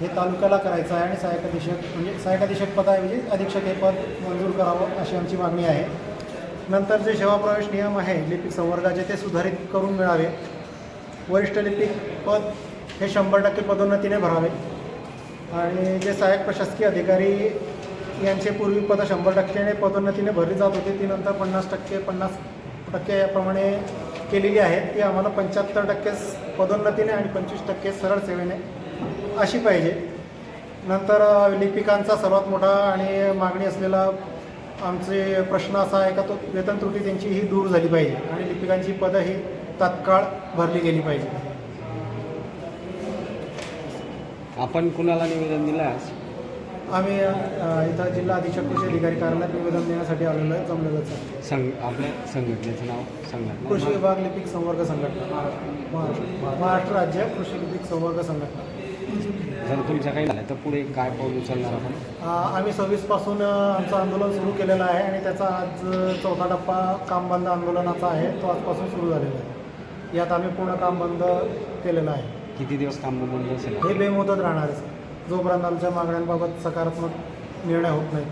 हे तालुक्याला करायचं आहे आणि सहाय्यक अधीक्षक म्हणजे सहाय्यक अधीक्षक पदाऐवजी अधीक्षक हे पद मंजूर करावं अशी आमची मागणी आहे. नंतर जे सेवाप्रवेश नियम आहे लिपिक संवर्गाचे ते सुधारित करून मिळावे. वरिष्ठ लिपिक पद हे शंभर टक्के पदोन्नतीने भरावे. आणि जे सहाय्यक प्रशासकीय अधिकारी यांचे पूर्वी पद शंभर टक्क्याने पदोन्नतीने भरली जात होती ती नंतर पन्नास टक्के पन्नास टक्के याप्रमाणे केलेली आहेत. ती आम्हाला पंच्याहत्तर टक्के पदोन्नतीने आणि पंचवीस टक्के सरळ सेवेने अशी पाहिजे. नंतर लिपिकांचा सर्वात मोठा आणि मागणी असलेला आमचे प्रश्न असा आहे का तो वेतन त्रुटी त्यांची ही दूर झाली पाहिजे आणि लिपिकांची पदं ही तात्काळ भरली गेली पाहिजे. आपण कुणाला निवेदन दिलं आज आम्ही इथं जिल्हा अधीक्षक कृषी अधिकारी कार्यालयात निवेदन देण्यासाठी आलेलो आहे जमलेलोच आहे संघ आपल्या संघटनेचं नाव संघटना कृषी विभाग लिपिक संवर्ग संघटना महाराष्ट्र महाराष्ट्र राज्य कृषी लिपिक संवर्ग संघटना. जर तुमचं काही झालं तर पुढे काय पाऊल उचलणार आपण? आम्ही सव्वीसपासून आमचं आंदोलन सुरू केलेलं आहे आणि त्याचा आज चौथा टप्पा काम बंद आंदोलनाचा आहे. तो आजपासून सुरू झालेला आहे. यात आम्ही पूर्ण काम बंद केलेलं आहे. किती दिवस काम बंद असेल? हे बेमुदत राहणार आहे. जोपर्यंत आमच्या मागण्यांबाबत सकारात्मक निर्णय होत नाही.